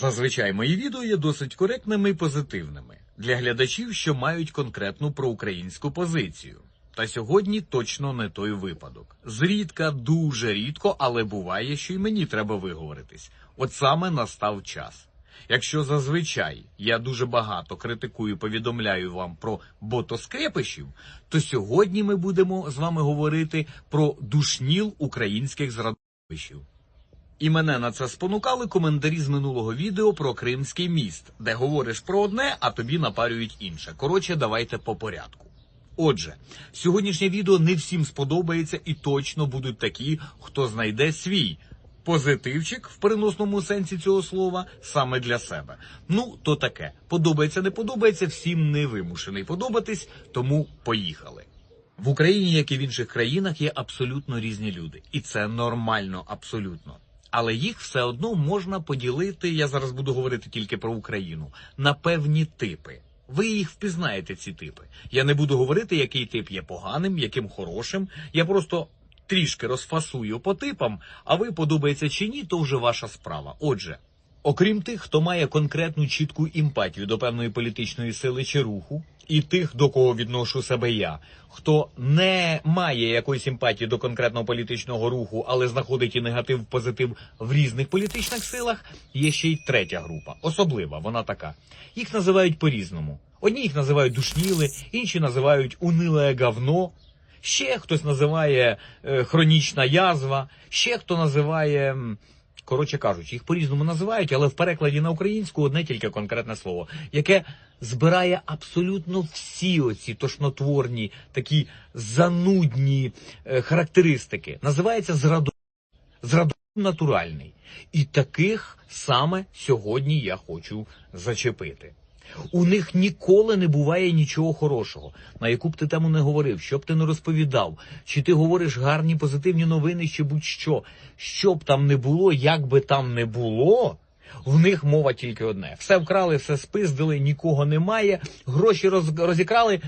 Зазвичай мої відео є досить коректними і позитивними для глядачів, що мають конкретну проукраїнську позицію. Та сьогодні точно не той випадок. Зрідка, дуже рідко, але буває, що й мені треба виговоритись. От саме настав час. Якщо зазвичай я дуже багато критикую, повідомляю вам про ботоскрепишів, то сьогодні ми будемо з вами говорити про душніл українських зрадовищів. І мене на це спонукали коментарі з минулого відео про Кримський міст, де говориш про одне, а тобі напарюють інше. Коротше, давайте по порядку. Отже, сьогоднішнє відео не всім сподобається і точно будуть такі, хто знайде свій позитивчик в переносному сенсі цього слова саме для себе. Ну, то таке. Подобається, не подобається, всім не вимушений подобатись, тому поїхали. В Україні, як і в інших країнах, є абсолютно різні люди, і це нормально, абсолютно. Але їх все одно можна поділити. Я зараз буду говорити тільки про Україну на певні типи. Ви їх впізнаєте, ці типи. Я не буду говорити, який тип є поганим, яким хорошим. Я просто трішки розфасую по типам, а ви подобається чи ні, то вже ваша справа. Отже, окрім тих, хто має конкретну чітку емпатію до певної політичної сили чи руху, і тих, до кого відношу себе я, хто не має якоїсь емпатії до конкретного політичного руху, але знаходить і негатив, позитив в різних політичних силах, є ще й третя група, особлива, вона така. Їх називають по-різному. Одні їх називають душніли, інші називають униле говно. Ще хтось називає е, хронічна язва, ще хто називає. Коротше кажучи, їх по-різному називають, але в перекладі на українську одне тільки конкретне слово, яке збирає абсолютно всі оці тошнотворні, такі занудні е, характеристики. Називається зрадом Зрадо натуральний. І таких саме сьогодні я хочу зачепити. У них ніколи не буває нічого хорошого. На яку б ти тему не говорив, що б ти не розповідав, чи ти говориш гарні позитивні новини, чи будь-що. Що б там не було, як би там не було, в них мова тільки одне. Все вкрали, все спиздили, нікого немає, гроші роз, розікрали.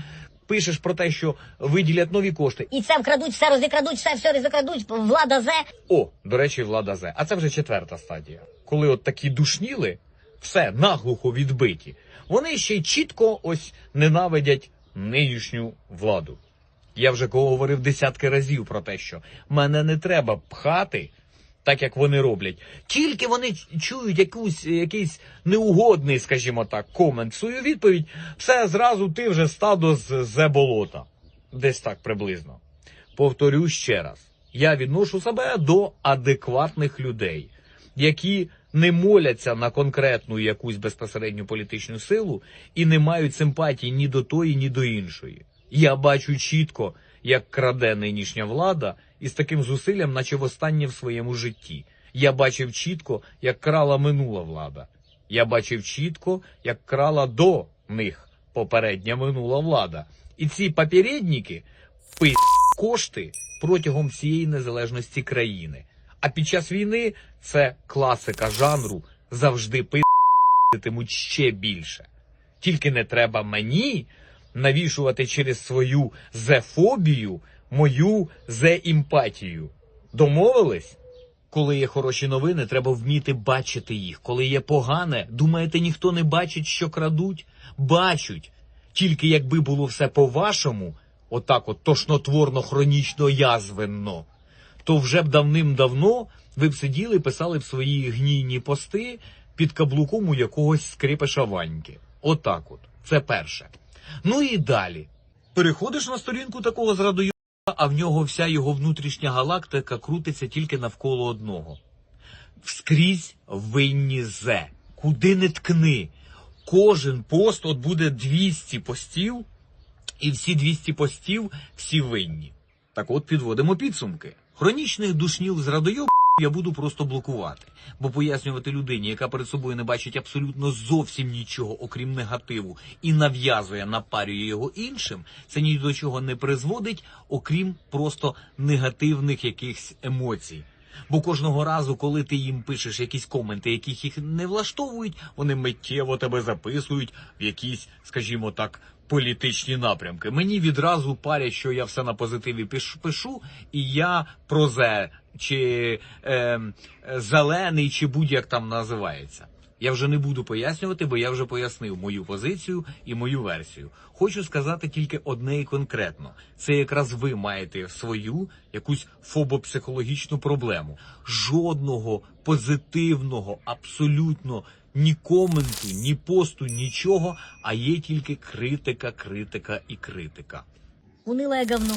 Пишеш про те, що виділять нові кошти. І це вкрадуть, все розікрадуть, все, все розікрадуть, влада зе. О, до речі, влада Зе. А це вже четверта стадія. Коли от такі душніли, все наглухо відбиті, вони ще й чітко ось ненавидять нинішню владу. Я вже кого говорив десятки разів про те, що мене не треба пхати, так як вони роблять. Тільки вони чують якусь, якийсь неугодний, скажімо так, комент свою відповідь, все зразу ти вже стадо з зе болота. Десь так приблизно. Повторю ще раз: я відношу себе до адекватних людей, які не моляться на конкретну якусь безпосередню політичну силу і не мають симпатії ні до тої, ні до іншої. Я бачу чітко, як краде нинішня влада, і з таким зусиллям, наче востаннє в своєму житті. Я бачив чітко, як крала минула влада. Я бачив чітко, як крала до них попередня минула влада. І ці попередники пи кошти протягом всієї незалежності країни. А під час війни це класика жанру завжди пи***тимуть ще більше. Тільки не треба мені навішувати через свою зефобію мою зе-імпатію. Домовились? Коли є хороші новини, треба вміти бачити їх. Коли є погане, думаєте, ніхто не бачить, що крадуть? Бачать. Тільки якби було все по-вашому, отак от тошнотворно, хронічно язвенно, то вже б давним-давно ви б сиділи, писали б свої гнійні пости під каблуком у якогось скрипеша Ваньки. Отак от. Це перше. Ну і далі. Переходиш на сторінку такого зрадою, а в нього вся його внутрішня галактика крутиться тільки навколо одного. Вскрізь винні зе. Куди не ткни. Кожен пост от буде 200 постів, і всі 200 постів всі винні. Так от підводимо підсумки. Хронічних душнів з радойоб я буду просто блокувати, бо пояснювати людині, яка перед собою не бачить абсолютно зовсім нічого, окрім негативу, і нав'язує, напарює його іншим, це ні до чого не призводить, окрім просто негативних якихось емоцій. Бо кожного разу, коли ти їм пишеш якісь коменти, яких їх не влаштовують, вони миттєво тебе записують в якісь, скажімо так, політичні напрямки. Мені відразу парять, що я все на позитиві пиш- пишу, і я прозе чи е, зелений, чи будь-як там називається. Я вже не буду пояснювати, бо я вже пояснив мою позицію і мою версію. Хочу сказати тільки одне і конкретно: це якраз ви маєте свою якусь фобопсихологічну проблему. Жодного позитивного, абсолютно ні коменту, ні посту, нічого, а є тільки критика, критика і критика. Унылое говно.